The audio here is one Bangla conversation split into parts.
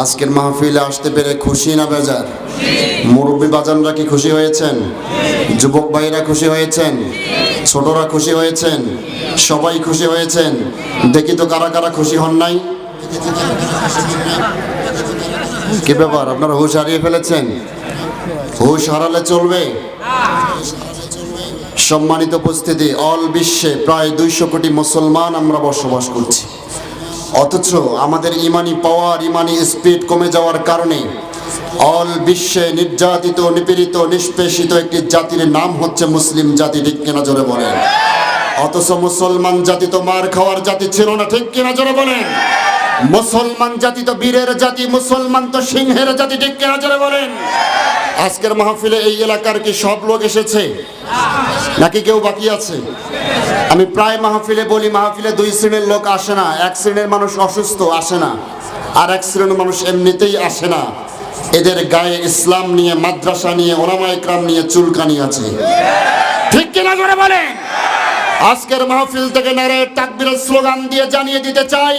আজকের মাহফিলে আসতে পেরে খুশি না বেজার? মুরব্বী বাজানরা কি খুশি হয়েছেন? যুবক ভাইরা খুশি হয়েছেন? ছোটরা খুশি হয়েছেন? সবাই খুশি হয়েছেন? দেখি তো কারা কারা খুশি হন নাই? কি ব্যাপার? আপনারা হুশ হারিয়ে ফেলেছেন? হুশ হারালে চলবে? সম্মানিত উপস্থিতি, অল বিশ্বে প্রায় দুইশো কোটি মুসলমান আমরা বসবাস করছি। অথচ আমাদের ইমানি পাওয়ার, ইমানি স্পিড কমে যাওয়ার কারণে অল বিশ্বে নির্যাতিত, নিপীড়িত, নিষ্পেষিত একটি জাতির নাম হচ্ছে মুসলিম জাতি, ঠিক কিনা জোরে বলেন? অথচ মুসলমান জাতি তো মার খাওয়ার জাতি ছিল না, ঠিক কিনা জোরে বলেন? মুসলমান জাতি তো বীরের জাতি, মুসলমান তো সিংহের জাতি, ঠিক কিনা জোরে বলেন? আজকের মাহফিলে এই এলাকার কি সব লোক এসেছে? নাকি কেউ বাকি আছে? আমি প্রায় মাহফিলে বলি, মাহফিলে দুই শ্রেণির লোক আসে না। এক শ্রেণির মানুষ অসুস্থ, আসে না। আর এক শ্রেণির মানুষ এমনিতেই আসে না। এদের গায়ে ইসলাম নিয়ে, মাদ্রাসা নিয়ে, ওলামা ইকরাম নিয়ে চুলকানি আছে। ঠিক কিনা করে বলেন? আজকের মাহফিল থেকে নারে তাকবীরের স্লোগান দিয়ে জানিয়ে দিতে চাই।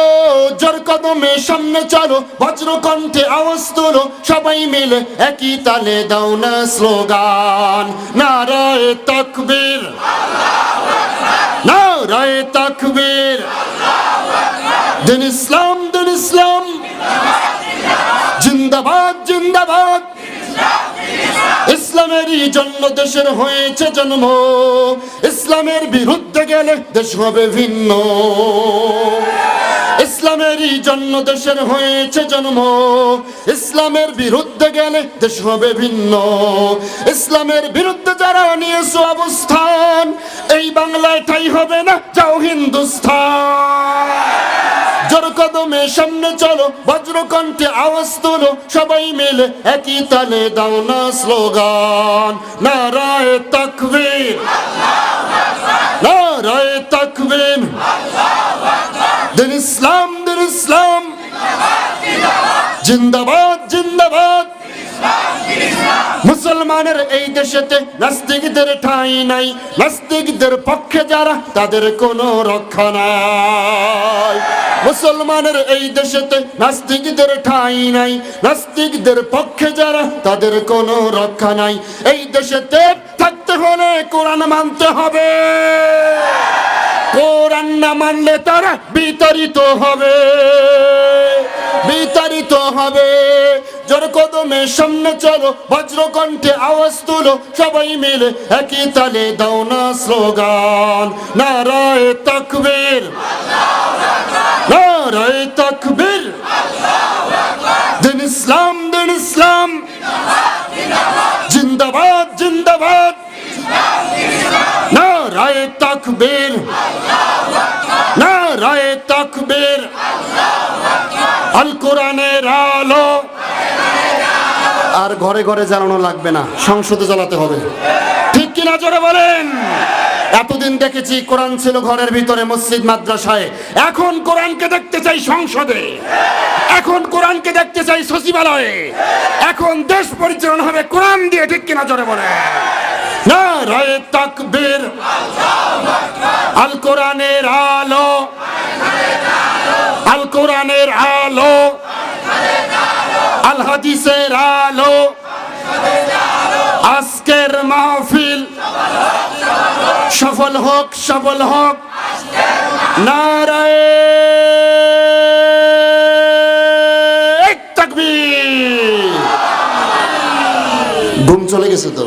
জোর কদমে সামনে চলো বজ্র কণ্ঠে আওয়াজ তোলো, সবাই মিলে একই তালে দাও না স্লোগান। নারায় তকবীর। নারায় তকবীর। দিন ইসলাম দিন ইসলাম। জিন্দাবাদ জিন্দাবাদ। ইসলামেরই জন্য দেশের হয়েছে জন্ম। ইসলামের বিরুদ্ধে গেলে দেশ হবে ভিন্ন। ইসলামেরই জন্য দেশের হয়েছে জন্ম। ইসলামের বিরুদ্ধে গেলে দেশ হবে ভিন্ন। ইসলামের বিরুদ্ধে যারা নিয়েছে অবস্থান, এই বাংলায় ঠাই হবে না, যাও হিন্দুস্তান জোর কদমে সামনে চলো বজ্র কণ্ঠে আওয়াজ তোলো, সবাই মিলে একই তালে দাও না স্লোগান। নারায় তকবীর নারায় তকবীর দিন ইসলাম দিন ইসলাম। জিন্দাবাদ জিন্দাবাদ। মুসলমানের এই দেশেতে নাস্তিকদের ঠাঁই নাই। নাস্তিকদের পক্ষে যারা, তাদের কোনো রক্ষা নাই। মুসলমানের এই দেশেতে নাস্তিকদের ঠাঁই নাই। নাস্তিকদের পক্ষে যারা, তাদের কোনো রক্ষা নাই। এই দেশেতে থাকতে হলে কোরআন মানতে হবে। না মানলে তারা বিতাড়িত হবে। বিতাড়িত হবে। জোর কদমে সামনে চলো, বজ্রকণ্ঠে আওয়াজ তুলো, সবাই মিলে একই তালে দাও না স্লোগান। নারায় তকবীর। নারায় তকবীর। দিন ইসলাম দিন ইসলাম। জিন্দাবাদ জিন্দাবাদ। নারায় তকবীর। নারায় তকবীর। আল কোরআনের আলো। আর ঘরে ঘরে জ্বালানো লাগবে না, সংসদে জ্বালাতে হবে। ঠিক কিনা জোরে বলেন? এতদিন দেখেছি কোরআন ছিল ঘরের ভিতরে, মসজিদ, মাদ্রাসায়। এখন কোরআনকে দেখতে চাই সংসদে। এখন কোরআনকে দেখতে চাই সচিবালয়ে। এখন দেশ পরিচালনা হবে কোরআন দিয়ে, ঠিক কিনা জোরে বলে না, রায় তাকবীর। কোরআনের আলো। আল কোরআনের আলো। আল হাদিসের আলো। আজকের মাহফিল সফল হোক সফল হোক। নারায় ঘুম চলে গেছে তো?